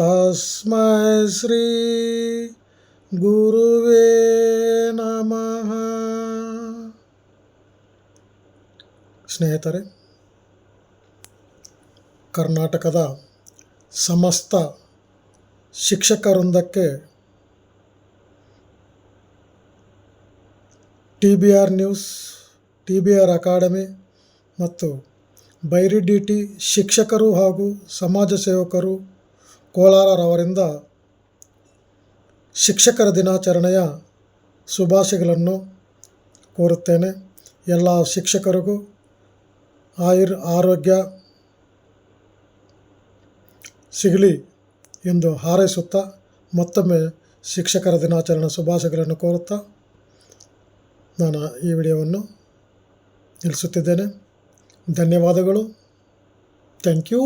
ತಸ್ಮೈ ಶ್ರೀ ಗುರುವೇ ನಮಃ ಸ್ನೇಹಿತರೆ, ಕರ್ನಾಟಕದ ಸಮಸ್ತ ಶಿಕ್ಷಕ ವೃಂದಕ್ಕೆ T B R news, T B R academy ಮತ್ತು ಬೈರಿ ಡಿ ಟಿ ಶಿಕ್ಷಕರು ಹಾಗೂ ಸಮಾಜ ಸೇವಕರು ಕೋಲಾರರವರಿಂದ ಶಿಕ್ಷಕರ ದಿನಾಚರಣೆಯ ಶುಭಾಶಯಗಳನ್ನು ಕೋರುತ್ತೇನೆ. ಎಲ್ಲ ಶಿಕ್ಷಕರಿಗೂ ಆಯುರ್, ಆರೋಗ್ಯ ಸಿಗಲಿ ಎಂದು ಹಾರೈಸುತ್ತಾ ಮತ್ತೊಮ್ಮೆ ಶಿಕ್ಷಕರ ದಿನಾಚರಣೆ ಶುಭಾಶಯಗಳನ್ನು ಕೋರುತ್ತಾ ನಾನು ಈ ವಿಡಿಯೋವನ್ನು ನಿಲ್ಲಿಸುತ್ತಿದ್ದೇನೆ. ಧನ್ಯವಾದಗಳು. Thank you.